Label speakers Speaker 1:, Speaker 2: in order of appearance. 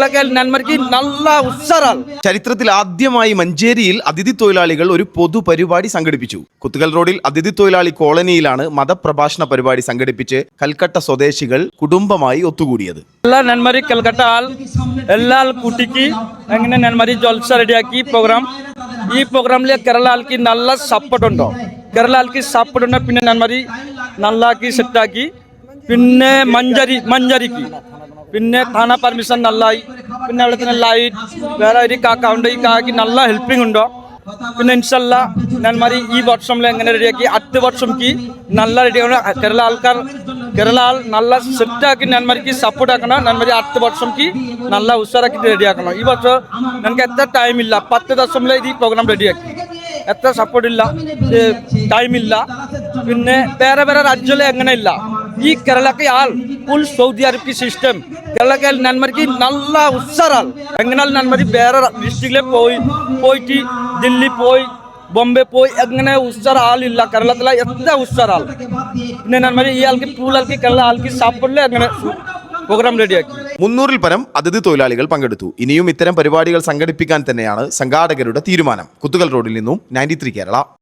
Speaker 1: വെള്ളക്കാൽ നെന്മരക്ക് നല്ല ഉഷറാണ്.
Speaker 2: ചരിത്രത്തിൽ ആദ്യമായി മഞ്ചേരിയിൽ അതിഥി തൊഴിലാളികൾ ഒരു പൊതുപരിപാടി സംഘടിപ്പിച്ചു. കുത്തുകൽ റോഡിൽ അതിഥി തൊഴിലാളി കോളനിയിലാണ് മതപ്രഭാഷണ പരിപാടി സംഘടിപ്പിച്ച് കൽക്കട്ട സ്വദേശികൾ കുടുംബമായി ഒത്തുകൂടിയത്.
Speaker 1: എല്ലാ നെന്മരി കൽക്കട്ട ആൾ എല്ലാ അങ്ങനെ നെന്മരി ജോൽസ റെഡിയാക്കി പ്രോഗ്രാം ഈ പ്രോഗ്രാമിലെ കേരള ആൾക്ക് നല്ല സപ്പോർട്ട് ഉണ്ടോ? കേരള സപ്പോർട്ട് ഉണ്ടോ പിന്നെ നെന്മരി നല്ലാക്കി സെറ്റാക്കി പിന്നെ മഞ്ചരി മഞ്ചരിക്ക്. പിന്നെ താണ പെർമിഷൻ നല്ലായി. പിന്നെ അവിടെ തന്നെ ലൈറ്റ് വേറെ ഒരു കാക്ക ഉണ്ട്. ഈ കാക്കി നല്ല ഹെൽപ്പിംഗ് ഉണ്ടോ? പിന്നെ ഇൻഷല്ല നന്മരി ഈ വർഷം എങ്ങനെ റെഡിയാക്കി അടുത്ത വർഷംക്ക് നല്ല റെഡിയാണ് കേരള ആൾക്കാർ കേരള ആൾ നല്ല സെറ്റ് ആക്കി നന്മരിക്ക് സപ്പോർട്ട് ആക്കണം. നന്മരി അടുത്ത വർഷംക്ക് നല്ല ഉഷാറാക്കി റെഡിയാക്കണം ഈ വർഷം ഞങ്ങൾക്ക് എത്ര ടൈമില്ല പത്ത് ദിവസംలో ഈ പ്രോഗ്രാം റെഡിയാക്കി എത്ര സപ്പോർട്ട് ഇല്ല. ടൈം ഇല്ല. പിന്നെ വേറെ വേറെ രാജ്യങ്ങളിൽ എങ്ങനെ ഇല്ല? ഈ കേരളക്ക് ആൾ ഫുൾ സൗദി അറബ് സിസ്റ്റം കേരളക്ക് നന്മർക്ക് നല്ല ഉഷാറാൾ. എങ്ങനെ നന്മരി വേറെ ഡിസ്ട്രിക്റ്റിലെ പോയി പോയിട്ട് ദില്ലി പോയി ബോംബെ പോയി എങ്ങനെ ഉസ്സർ ആളില്ല കേരളത്തിലെ എത്ര ആൾ പിന്നെ നന്മരി ഈ ആൾക്ക് ഫുൾ ആൾക്ക് കേരള ആൾക്ക് സാപ്പിടില്ല അങ്ങനെ പ്രോഗ്രാം റെഡിയാക്കി
Speaker 2: മുന്നൂറിൽ പരം അതിഥി തൊഴിലാളികൾ പങ്കെടുത്തു. ഇനിയും ഇത്തരം പരിപാടികൾ സംഘടിപ്പിക്കാൻ തന്നെയാണ് സംഘാടകരുടെ തീരുമാനം. കുത്തുകൽ റോഡിൽ നിന്നും നയന്റി കേരള.